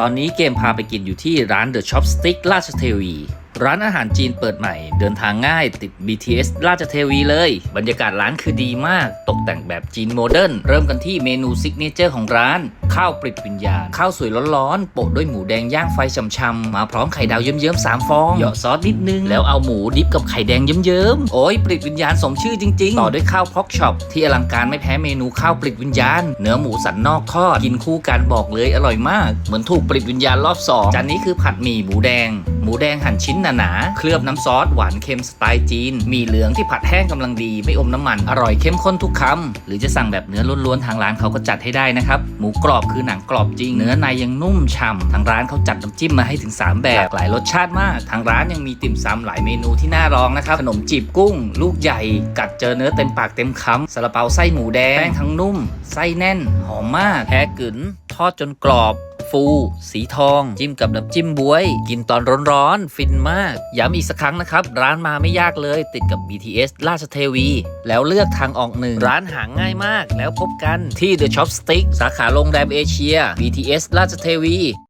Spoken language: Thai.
ตอนนี้เกมพาไปกินอยู่ที่ร้าน The Chopstick ราชเทวี ร้านอาหารจีนเปิดใหม่ เดินทางง่ายติด BTS ราชเทวีเลย บรรยากาศร้านคือดีมาก ตกแต่งแบบจีนโมเดิร์น เริ่มกันที่เมนูซิกเนเจอร์ของร้าน ข้าวปริดวิญญาณ ข้าวสวยร้อนๆ โปะด้วยหมูแดงย่างไฟช่ำๆ มาพร้อมไข่ดาวเยิ้มๆ 3 ฟอง เหยาะซอสนิดนึง แล้วเอาหมูดิบกับไข่แดงเยิ้มๆ โอ้ยปริดวิญญาณสมชื่อจริงๆ ต่อด้วยข้าวพ็อกช็อปที่อลังการไม่แพ้เมนูข้าวปริดวิญญาณ เนื้อหมูสันนอกทอด กินคู่กันบอกเลยอร่อยมาก เหมือนถูกปริดวิญญาณรอบสองจานนี้คือผัดหมี่หมูแดง หมูแดงหั่นชิ้นหนาๆ เคลือบน้ำซอสหวานเค็มสไตล์จีน มีเหลืองที่ผัดแห้งกำลังดี ไม่อมน้ำมัน อร่อยเข้มข้นทุกคำ หรือจะสั่งแบบเนื้อล้วนๆ ทางร้านเขาก็จัดให้ได้นะครับ หมูกรอบคือหนังกรอบจริง เนื้อในยังนุ่มฉ่ำทางร้านเขาจัดน้ำจิ้มมาให้ถึง 3 แบบ หลายรสชาติมาก ทางร้านยังมีติ่มซำหลายเมนูที่น่าลองนะครับ ขนมจีบกุ้ง ลูกใหญ่ กัดเจอเนื้อเต็มปากเต็มคำซาลาเปาไส้หมูแดง แป้งทั้งนุ่ม ไส้แน่น หอมมากแพ้กึ๋นทอดจนกรอบ ฟู สีทอง จิ้มกับน้ำจิ้มบวย กินตอนร้อนๆ ฟินมาก ย้ำอีกสักครั้งนะครับ ร้านมาไม่ยากเลย ติดกับ BTS ราชเทวี แล้วเลือกทางออกหนึ่ง ร้านหาง่ายมาก แล้วพบกันที่ The Chopstick สาขาโรงแรมเอเชีย BTS ราชเทวี